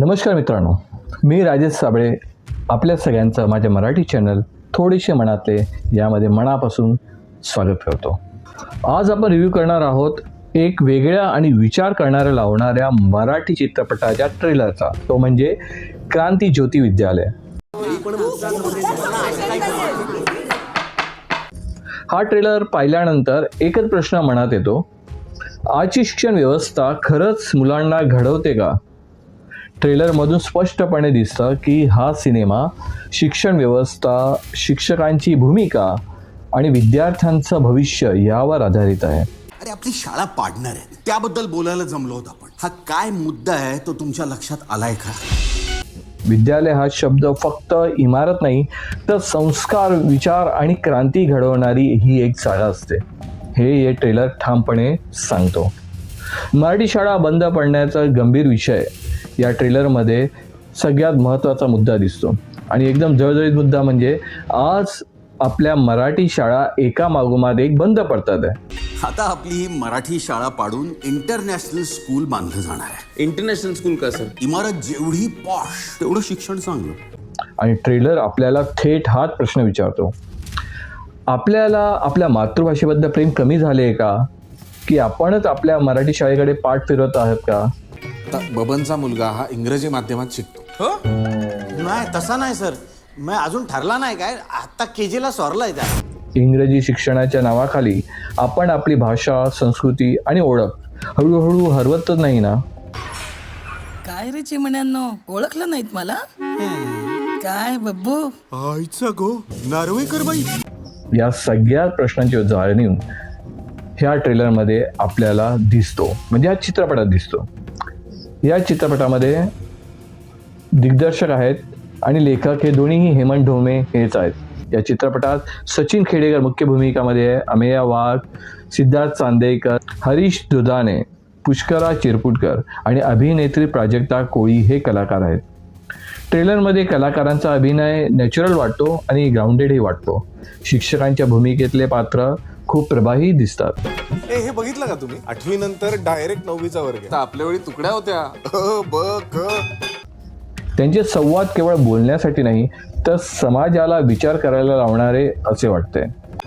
नमस्कार मित्रांनो मी राजेश साबळे आपल्या सगळ्यांचं माझ्या मराठी चॅनल थोडेसे मनातले यामध्ये मनापासून स्वागत करतो. आज आपण रिव्ह्यू करणार आहोत एक वेगळ्या आणि विचार करणाऱ्या लावणाऱ्या मराठी चित्रपटाच्या ट्रेलरचा तो म्हणजे क्रांती ज्योती विद्यालय. हा ट्रेलर पाहिल्यानंतर एकच प्रश्न मनात येतो. आजची शिक्षण व्यवस्था खरंच मुलांना घडवते का? ट्रेलरमधून स्पष्टपणे दिसतं की हा सिनेमा शिक्षण व्यवस्था शिक्षकांची भूमिका आणि विद्यार्थ्यांचं भविष्य यावर आधारित आहे. अरे आपली शाळा पाडणार आहे. त्याबद्दल बोलायला जमलो होत आपण. हा काय मुद्दा आहे तो तुमच्या लक्षात आलाय का? विद्यालय हा शब्द फक्त इमारत नाही तर संस्कार विचार आणि क्रांती घडवणारी ही एक शाळा असते. हे हे ट्रेलर ठामपणे सांगतो. मराठी शाळा बंद पडण्याचा गंभीर विषय या ट्रेलरमध्ये सगळ्यात महत्त्वाचा मुद्दा दिसतो. आणि एकदम जळजळीत मुद्दा म्हणजे आज आपल्या मराठी शाळा एका मागोमाग एक बंद पडतात. आहे आता आपली ही मराठी शाळा पाडून इंटरनॅशनल स्कूल बांधलं जाणार आहे. इंटरनॅशनल स्कूल का सर? इमारत जेवढी पॉश तेवढं शिक्षण चांगलं. आणि ट्रेलर आपल्याला थेट हाच प्रश्न विचारतो. आपल्याला आपल्या मातृभाषेबद्दल प्रेम कमी झाले आहे का? की आपणच आपल्या मराठी शाळेकडे पाठ फिरवत आहात का? आता बबनचा मुलगा हा इंग्रजी माध्यमात शिकतो. नाही तसा नाही सर. मी अजून ठरला नाही काय. आता के जीला सोरलाय त्या इंग्रजी शिक्षणाच्या नावाखाली आपण आपली भाषा संस्कृती आणि ओळख हळूहळू हरवतच नाही ना? काय रे चिमण्यांनो? ओळखलं नाहीत मला? काय बब्बू? आईचा गो नार्वेकर बाई या सगळ्या प्रश्नांची जाणीव ह्या ट्रेलरमध्ये आपल्याला दिसतो. म्हणजे ह्या चित्रपटात दिसतो. या चित्रपटामध्ये दिग्दर्शक आहेत आणि लेखक हे दोन्हीही हेमंत ढोमे हेच आहेत. या चित्रपटात सचिन खेडेकर मुख्य भूमिकामध्ये आहे अमेया वाघ सिद्धार्थ चांदेकर हरीश दुधाने पुष्करा चिरपुटकर आणि अभिनेत्री प्राजक्ता कोळी हे कलाकार आहेत. ट्रेलरमध्ये कलाकारांचा अभिनय नॅचरल वाटतो आणि ग्राउंडेडही वाटतो. शिक्षकांच्या भूमिकेतले पात्र खूप प्रभावी दिसतात. हे बघितलं का तुम्ही? आठवी नंतर डायरेक्ट नववीचा वर्ग आहे. आता आपल्या वेळी तुकड्या होत्या. अ, ब क. त्यांचे संवाद केवळ बोलण्यासाठी नाही तर समाजाला विचार करायला लावणारे असे वाटते.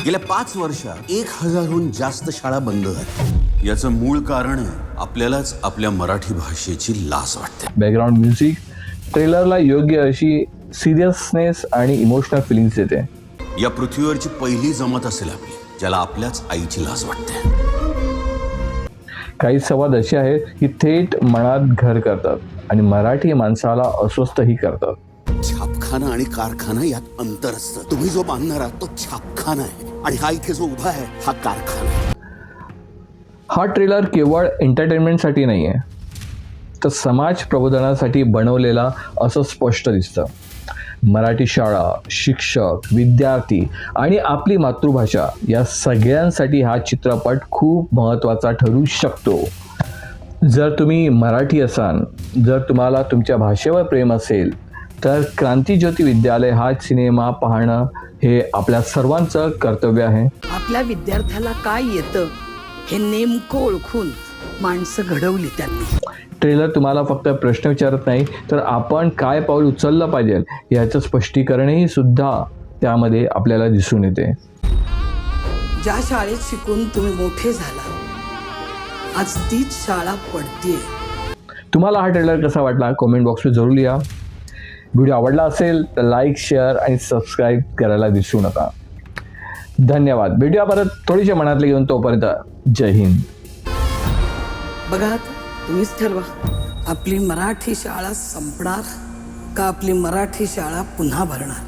गेल्या पाच वर्षात एक हजारहून जास्त शाळा बंद झाल्या. याचं मूळ कारण आहे आपल्यालाच आपल्या मराठी भाषेची लाज वाटते. बॅकग्राऊंड म्युझिक ट्रेलरला योग्य अशी सिरियसनेस आणि इमोशनल फिलिंग्स देते या पृथ्वीवरची पहिली जमत असेल आपली. ज्याला आपल्याच आईची लाज वाटते. काही संवाद असे आहेत की थेट मनात घर करतात आणि मराठी माणसाला अस्वस्थही करतात. छापखाना आणि कारखाना यात अंतर असतं. तुम्ही जो बांधणार आहात तो छापखाना आहे. आणि हा इथे जो उभा आहे हा कारखाना आहे. हा ट्रेलर केवळ एंटरटेनमेंटसाठी नाही आहे तर समाज प्रबोधनासाठी बनवलेला असं स्पष्ट दिसतं. मराठी शाळा शिक्षक विद्यार्थी आणि आपली मातृभाषा या सगळ्यांसाठी हा चित्रपट खूप महत्त्वाचा ठरू शकतो. जर तुम्ही मराठी असाल जर तुम्हाला तुमच्या भाषेवर प्रेम असेल तर क्रांतीज्योती विद्यालय हा सिनेमा पाहणं हे आपल्या सर्वांचं कर्तव्य आहे. आपल्या विद्यार्थ्याला काय येतं हे नेमकं ओळखून माणसं घडवली त्यांनी. ट्रेलर तुम्हाला फक्त प्रश्न विचारत नाही तर आपण काय पाऊल उचललं पाहिजे याचं स्पष्टीकरणही सुद्धा त्यामध्ये आपल्याला दिसून येते. ज्या शाळेत शिकून तुम्ही मोठे झाला आज तीच शाळा पडतीये. तुम्हाला हा ट्रेलर कसा वाटला? कमेंट बॉक्समध्ये जरूर लिहा. व्हिडिओ आवडला असेल तर लाईक शेअर आणि सबस्क्राईब करायला विसरू नका. धन्यवाद. भेटूया परत थोडीशा मनातले घेऊन तोपर्यंत जय हिंद. बघा तुम्हीच ठरवा. आपली मराठी शाळा संपणार का आपली मराठी शाळा पुन्हा भरणार?